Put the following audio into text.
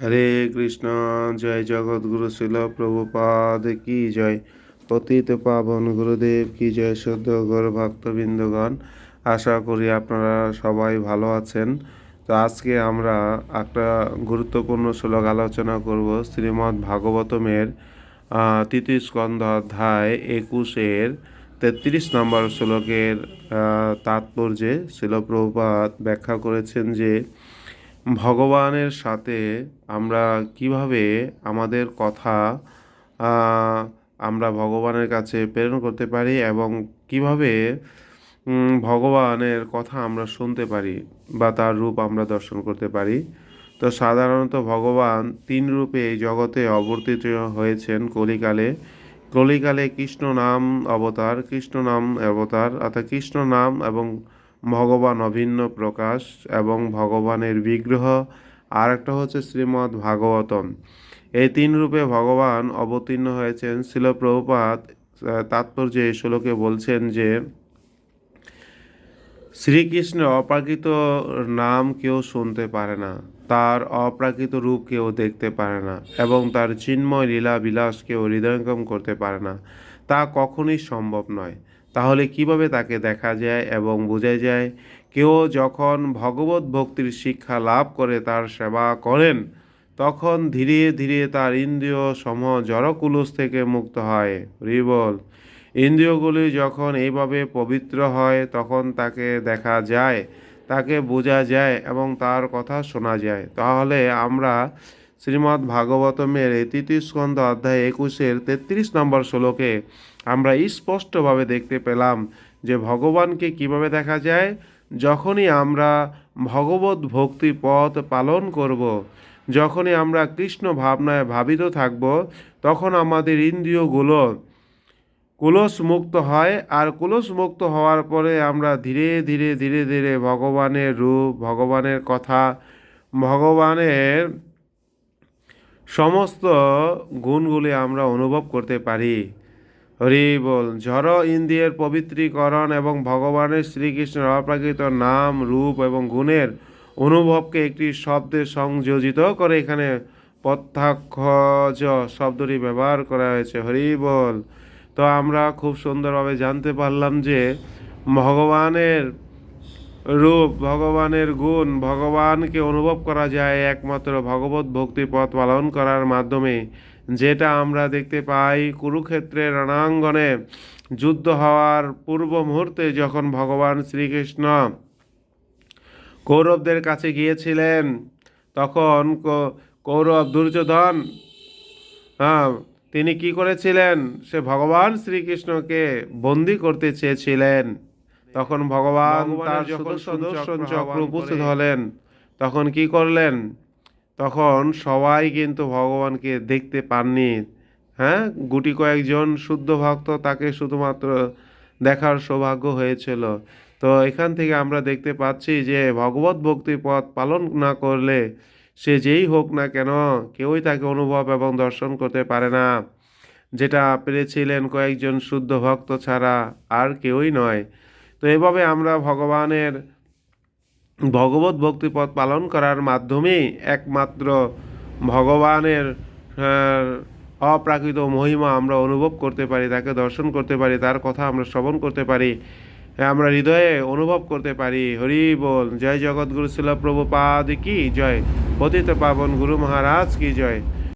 হরে কৃষ্ণ, জয় জগৎগুরু শিল প্রভুপাদ কি জয়? পতিত পাবন গুরুদেব কি জয়? সদ্য গৌর ভক্তবৃন্দগণ, আশা করি আপনারা সবাই ভালো আছেন। তো আজকে আমরা একটা গুরুত্বপূর্ণ শ্লোক আলোচনা করব, শ্রীমদ্ ভাগবতমের তৃতীয় স্কন্ধ অধ্যায় একুশের তেত্রিশ নম্বর শ্লোকের তাৎপর্যে শিলপ্রভুপাত ব্যাখ্যা করেছেন যে ভগবানের সাথে আমরা কীভাবে আমাদের কথা আমরা ভগবানের কাছে প্রেরণ করতে পারি এবং কীভাবে ভগবানের কথা আমরা শুনতে পারি বা তার রূপ আমরা দর্শন করতে পারি। তো সাধারণত ভগবান তিন রূপে এই জগতে অবর্তিত হয়েছেন কলিকালে। কলিকালে কৃষ্ণ নাম অবতার, কৃষ্ণ নাম অবতার, অর্থাৎ কৃষ্ণ নাম এবং ভগবান অভিন্ন প্রকাশ এবং ভগবানের বিগ্রহ। আর একটা হচ্ছে শ্রীমদ্ ভাগবতম। এই তিন রূপে ভগবান অবতীর্ণ হয়েছেন। শিল প্রভুপাত তাৎপর্যে এই শ্লোকে বলছেন যে, শ্রীকৃষ্ণের অপ্রাকৃত নাম কেউ শুনতে পারে না, তার অপ্রাকৃত রূপ কেউ দেখতে পারে না, এবং তার চিন্ময় লীলা বিলাস কেউ হৃদয়ঙ্গম করতে পারে না। তা কখনোই সম্ভব নয়। তাহলে কীভাবে তাকে দেখা যায় এবং বোঝা যায়? কেউ যখন ভগবত ভক্তির শিক্ষা লাভ করে, তার সেবা করেন, তখন ধীরে ধীরে তার ইন্দ্রিয় সম জড়কুলুস থেকে মুক্ত হয়। রিবল, ইন্দ্রিয়গুলি যখন এইভাবে পবিত্র হয়, তখন তাকে দেখা যায়, তাকে বোঝা যায় এবং তার কথা শোনা যায়। তাহলে আমরা শ্রীমদ্ ভাগবতমের তৃতীয় স্কন্ধ অধ্যায় একুশের তেত্রিশ নম্বর শ্লোকে আমরা স্পষ্টভাবে দেখতে পেলাম যে ভগবানকে কীভাবে দেখা যায়? যখনই আমরা ভগবত ভক্তি পথ পালন করব, যখনই আমরা কৃষ্ণ ভাবনায় ভাবিত থাকব, তখন আমাদের ইন্দ্রিয়গুলো কুলস মুক্ত হয় আর কুলস মুক্ত হওয়ার পরে আমরা ধীরে ধীরে ধীরে ধীরে ভগবানের রূপ, ভগবানের কথা, ভগবানের সমস্ত গুণগুলি আমরা অনুভব করতে পারি। হরি বল, ঝড় ইন্দ্রিয়ের পবিত্রীকরণ এবং ভগবানের শ্রীকৃষ্ণের অপ্রাকৃত নাম, রূপ এবং গুণের অনুভবকে একটি শব্দে সংযোজিত করে এখানে প্রত্যাক্ষজ শব্দটি ব্যবহার করা হয়েছে। হরি বল, তো আমরা খুব সুন্দরভাবে জানতে পারলাম যে ভগবানের রূপ ভগবানের গুণ ভগবানকে অনুভব করা যায় একমাত্র ভগবত ভক্তি পথ পালন করার মাধ্যমে। যেটা আমরা দেখতে পাই কুরুক্ষেত্রের রণাঙ্গনে যুদ্ধ হওয়ার পূর্ব মুহূর্তে যখন ভগবান শ্রীকৃষ্ণ কৌরবদের কাছে গিয়েছিলেন, তখন কৌরব দুর্যোধন হ্যাঁ তিনি কি করেছিলেন? সে ভগবান শ্রীকৃষ্ণকে বন্দি করতে চেয়েছিলেন। তখন ভগবান তার যখন সুদর্শন চক্র উপস্থিত হলেন তখন কি করলেন? তখন সবাই কিন্তু ভগবানকে দেখতে পাননি। হ্যাঁ? গুটি কয়েকজন শুদ্ধ ভক্ত তাকে শুধুমাত্র দেখার সৌভাগ্য হয়েছিল। তো এখান থেকে আমরা দেখতে পাচ্ছি যে ভগবত ভক্তি পথ পালন না করলে সে যেই হোক না কেন কেউই তাকে অনুভব এবং দর্শন করতে পারে না। যেটা পেরেছিলেন কয়েকজন শুদ্ধ ভক্ত ছাড়া আর কেউই নয়। তো এভাবে আমরা ভগবানের ভগবত ভক্তিপথ পালন করার মাধ্যমেই একমাত্র ভগবানের অপ্রাকৃত মহিমা আমরা অনুভব করতে পারি, তাকে দর্শন করতে পারি, তার কথা আমরা শ্রবণ করতে পারি, আমরা হৃদয়ে অনুভব করতে পারি। হরি বল, জয় জগৎগুরু শিল প্রভুপাদ কি জয়? পতিত পাবন গুরু মহারাজ কি জয়?